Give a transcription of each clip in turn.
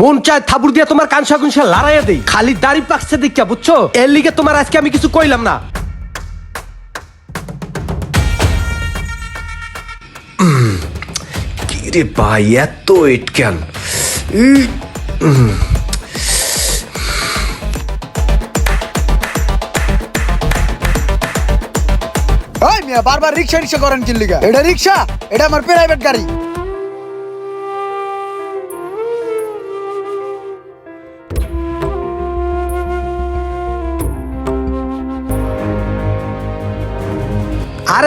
মন চায় থাবুর দিয়ে তোমার কানসা কুনসা লড়াইয়া দেই। খালি দাড়ি পাকছে দেখা বুঝছ? এর লিগে তোমার আজকে আমি কিছু কইলাম না। উম, কি রে ভাই এত ইট কেন বারবার রিক্সা রিক্সা করেন কি লিগা এটা রিক্সা এটা আমার প্রাইভেট গাড়ি।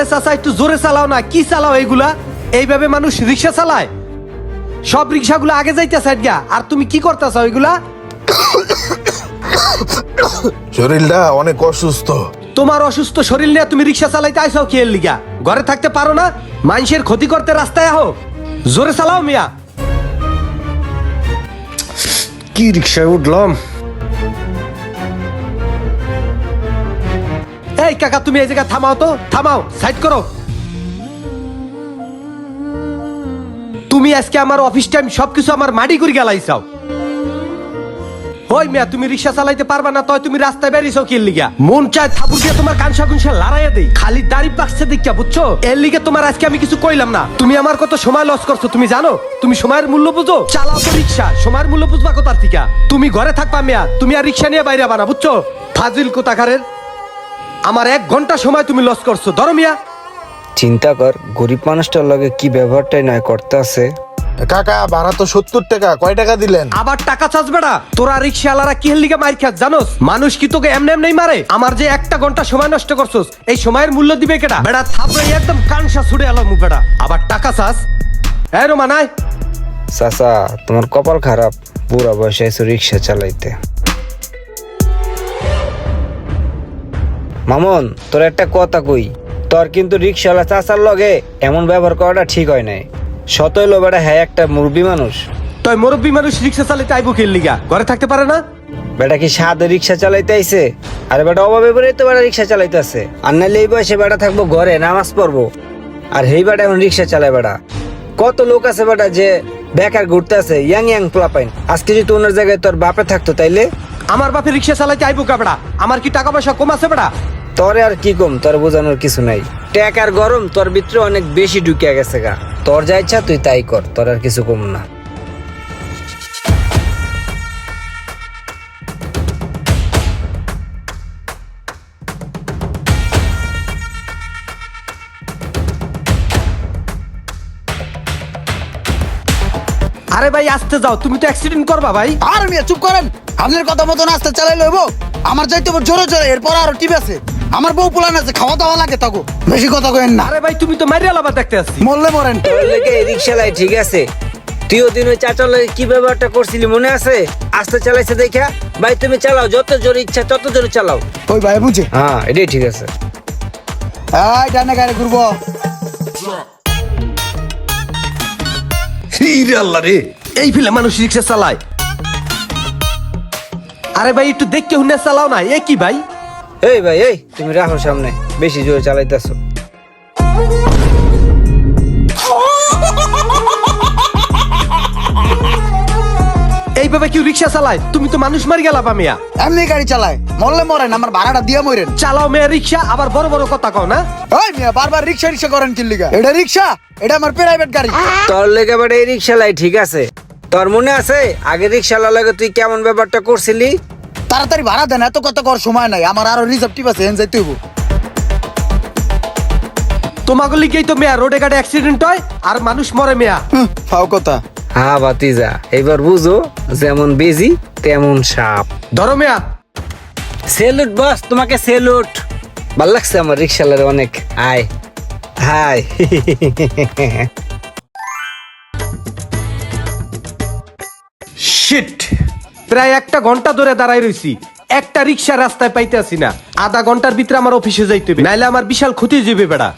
আরে চাচা একটু জোরে চালাও না কি চালাও এইগুলা? এইভাবে মানুষ রিক্সা চালায়? সব রিক্সাগুলো আগে যাইতেছে আজগা আর তুমি কি করতেছ ওইগুলা শরীরটা অনেক অসুস্থ। তোমার অসুস্থ শরীর নিয়ে তুমি রিক্সা চালাইতে আইসাও কি লিগা? ঘরে থাকতে পারো না মানুষের ক্ষতি করতে রাস্তায় আহো। জোরে চালাও মিয়া। কি রিক্সায় উঠলাম? এই কাকা, তুমি এই জায়গায় থামাও তো, থামাও সাইড করো। তুমি আজকে আমার অফিস টাইম সবকিছু আমার মাটি করে গেলাইছাও। ওই মিয়া, তুমি রিক্সা চালাইতে পারবা না তুমি রাস্তায় বেরিয়েছো কি লিগা? মন চায় দিয়ে তোমার কানসা দেই। খালি পাকছে দেখা বুঝছ? এর লিগে তোমার আজকে আমি কিছু কইলাম না। তুমি আমার কত সময় লস করছ, তুমি জানো? তুমি সময়ের মূল্য বুঝো? চালাও তো রিক্সা, সময়ের মূল্য বুঝবা কোথার থেকে? তুমি ঘরে থাকবা মিয়া, তুমি আর রিক্সা নিয়ে বাইরে বানা বুঝছ? ফাজিল কোথাকারের? আমার এক ঘণ্টা সময় তুমি লস করছ। ধরো মিয়া। চিন্তা কর গরিব মানুষটার লগে কি ব্যবহারটাই নয় করতে আছে। কাকা ভাড়া তো সত্তর টাকা কয় টাকা দিলেন? আবার টাকা চাস বেড়া তোরা রিক্সাওয়ালারা কি লিগে মার খাস জানোস? মানুষ কি তোকে এমনি এমনি মারে? আমার যে একটা ঘণ্টা সময় নষ্ট করছস এই সময়ের মূল্য দিবে কেডা? বেড়া থাপড়ে একদম কানসা ছুড়ে এলো মুখ বেড়া। আবার টাকা চাস? হ্যাঁ রোমা নাই চাচা তোমার কপাল খারাপ। বুড়া বয়সে এসে রিক্সা চালাইতে। মামন তোর একটা কথা কই। তোর কিন্তু রিক্সাওয়ালা চাচার লগে এমন ব্যবহার করাটা ঠিক হয় নাই। সতই লো বেটা হ্যাঁ একটা মুরব্বী মানুষ। তুই মুরব্বী মানুষ রিক্সা চালাইতে আইবো কি লিগা? ঘরে থাকতে পারে না? বেটা কি সাদে রিক্সা চালাইতে আইছে? আরে বেটা অভাবে পড়ে তো বেটা রিক্সা চালাইতে আছে। আর নাহলে এই বয়সে বেটা থাকব ঘরে নামাজ পড়ব। আর হেই বেটা এখন রিক্সা চালায় বেটা। কত লোক আছে বেটা যে বেকার ঘুরতে আছে ইয়াং ইয়াং প্লাপাইন। আজকে যদি ওনার জায়গায় তোর বাপে থাকতো তাইলে? আমার বাপে রিক্সা চালাইতে আইবো কা বেড়া? আমার কি টাকা পয়সা কম আছে বেড়া? তোরে আর কি কম? তোর বোঝানোর কিছু নাই। ট্যাক আর গরম তোর ভিতরে অনেক বেশি ঢুকিয়া গেছে গা। তোর যা ইচ্ছা তুই তাই কর। তোর আর কিছু কম না। আরে ভাই আসতে যাও। তুমি তো অ্যাক্সিডেন্ট করবা ভাই। আর মিয়া চুপ করেন। আপনার কথা মতন আসতে চালাই লইব। আমার যাইতে হবে জোরে জোরে এরপর আরও টিপ আছে। আমার বউ পুলান আছে খাওয়া দাওয়া লাগে তাকো বেশি কথা কইেন না। আরে ভাই তুমি তো মারিয়া লাবা দেখতে আসছি। মরলে মরেন। লেগে রিক্সা লাই ঠিক আছে। তুই ওদিন ওই লাগে কি ব্যবহারটা করছিলি মনে আছে? আস্তে চালাইছে দেখা। ভাই তুমি চালাও যত জোরে ইচ্ছা তত জোরে চালাও। ওই ভাই বুঝে? হ্যাঁ এটাই ঠিক আছে। এই ডানে গাড়ি ঘুরবো। ইরে আল্লাহ রে এই ফিলে মানুষ রিক্সা চালায়। আরে ভাই একটু দেখতে হুনে চালাও না। এ কি ভাই? এই ভাই এই তুমি রাখো সামনে। বেশি জোরে চালাইতেছো। এইভাবে কেউ রিক্সা চালায়? তুমি তো মানুষ মারি গেলা মিয়া। এমনি গাড়ি চালায়। মরলে মরেন আমার ভাড়াটা দিয়ে মরেন। চালাও মেয়া রিক্সা আবার বড় বড় কথা কও না। ওই মিয়া বারবার রিক্সা রিক্সা করেন কি লিগা? এটা রিক্সা এটা আমার প্রাইভেট গাড়ি। তোর লেগে বেটা এই রিক্সা লাই ঠিক আছে? তোর মনে আছে আগে রিক্সা লাগে তুই কেমন ব্যাপারটা করছিলি? তাড়াতাড়ি ভাড়া দেন এত কথা কর সময় নাই। আমার আরও রিজার্ভ টিপ আছে যাইতে হইব। তোমাকে লিগেই তো মেয়া রোডে গাড়ি অ্যাক্সিডেন্ট হয় আর মানুষ মরে মেয়া। ফাও কথা। হ্যাঁ বাতিজা এবার বুঝো যেমন বেজি তেমন সাপ ধরো মেয়া। সেলুট বস তোমাকে সেলুট ভালো লাগছে আমার রিক্সালার অনেক। আয়। হাই। শিট প্রায় একটা ঘণ্টা ধরে দাঁড়াই রইছি। একটা রিক্সা রাস্তায় পাইতে আসি না। আধা ঘণ্টার ভিতরে আমার অফিসে যাইতে হবে নাইলে আমার বিশাল ক্ষতি যাবে বেড়া।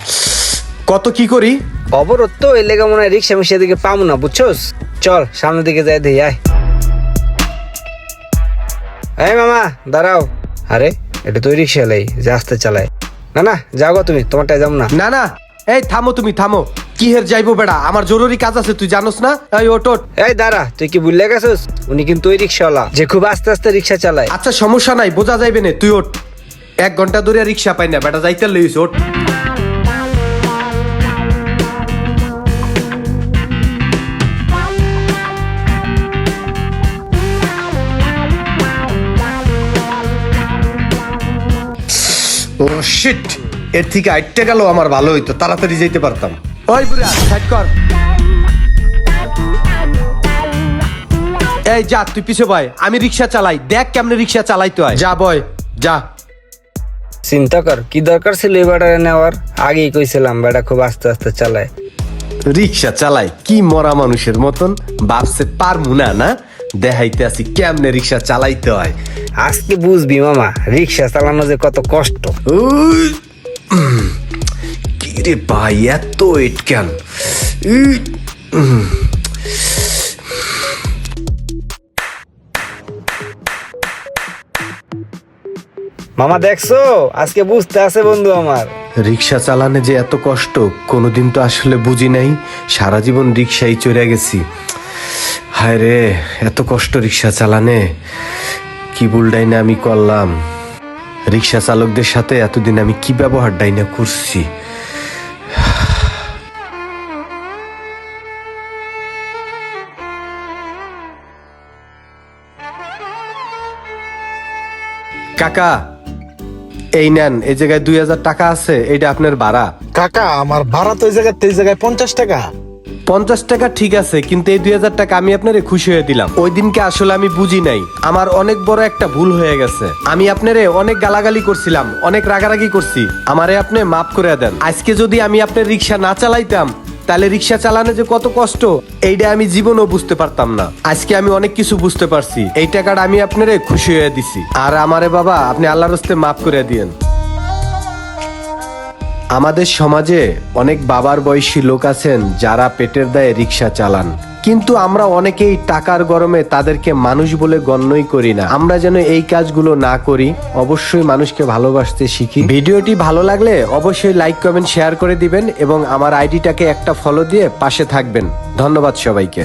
কত কি করি? অবরোধ তো এই লেগে মনে হয় রিক্সা মিশিয়ে দিকে পাবো না বুঝছোস? চল সামনের দিকে যাই দেই আয়। এই মামা দাঁড়াও। আরে এটা তো রিক্সা লাই যে আস্তে চালায়। না না যাও গো তুমি তোমারটাই যাও না। না না এই থামো তুমি থামো। কি হের যাইবো বেড়া? আমার জরুরি কাজ আছে তুই জানোস না? এই ওট ওট। এই দাঁড়া তুই কি ভুলে গেছিস? উনি কিন্তু ওই রিক্সাওয়ালা যে খুব আস্তে আস্তে রিক্সা চালায়। আচ্ছা সমস্যা নাই বোঝা যাইবে না তুই ওঠ। এক ঘণ্টা ধরে রিক্সা পাই না বেটা যাইতে লইস ওঠ। ও শিট এর থেকে আইটটা গেল আমার ভালো হইতো তাড়াতাড়ি যেতে পারতাম। ওই বুড়া সাইড কর। এই যা তুই পিছে বয় আমি রিক্সা চালাই। দেখ কেমনে রিক্সা চালাইতে হয়। যা বয় যা। চিন্তা কর কি দরকার ছিল এই বেটারে নেওয়ার? আগেই কইছিলাম বেটা খুব আস্তে আস্তে চালায়। রিক্সা চালাই কি মরা মানুষের মতন? বাপসে পারমু না না? দেখাইতে আছি কেমনে রিক্সা চালাইতে হয়। আজকে বুঝবি মামা রিক্সা চালানো যে কত কষ্ট। উই, রে ভাই এত ওয়েট কেন? মামা দেখছ? আজকে বুঝতে আছে বন্ধু আমার। রিক্সা চালানে যে এত কষ্ট কোনোদিন তো আসলে বুঝি নাই। সারা জীবন রিক্সায় চড়ে গেছি। হায় রে এত কষ্ট রিক্সা চালানে। কি ভুলটাই না আমি করলাম। রিক্সা চালকদের সাথে এতদিন আমি কি ব্যবহারটাই না করছি? কাকা এই নেন এই জায়গায় দুই হাজার টাকা আছে এটা আপনার ভাড়া। কাকা আমার ভাড়া তো এই জায়গায় এই জায়গায় পঞ্চাশ টাকা। পঞ্চাশ টাকা ঠিক আছে কিন্তু এই দুই হাজার টাকা আমি আপনারে খুশি হয়ে দিলাম। ওই দিনকে আসলে আমি বুঝি নাই। আমার অনেক বড় একটা ভুল হয়ে গেছে। আমি আপনারে অনেক গালাগালি করছিলাম অনেক রাগারাগি করছি। আমারে আপনি মাফ করে দেন। আজকে যদি আমি আপনার রিক্সা না চালাইতাম তাহলে রিক্সা চালানো যে কত কষ্ট, এইটা আমি জীবনও বুঝতে পারতাম না। আজকে আমি অনেক কিছু বুঝতে পারছি। এই টাকাটা আমি আপনারে খুশি হয়ে দিছি। আর আমারে বাবা, আপনি আল্লাহ হস্তে মাফ করে দিয়েন। আমাদের সমাজে অনেক বাবার বয়সী লোক আছেন যারা পেটের দায়ে রিক্সা চালান। কিন্তু আমরা অনেকেই টাকার গরমে তাদেরকে মানুষ বলে গণ্যই করি না। আমরা যেন এই কাজগুলো না করি, অবশ্যই মানুষকে ভালোবাসতে শিখি। ভিডিওটি ভালো লাগলে অবশ্যই লাইক, কমেন্ট, শেয়ার করে দিবেন এবং আমার আইডিটাকে একটা ফলো দিয়ে পাশে থাকবেন। ধন্যবাদ সবাইকে।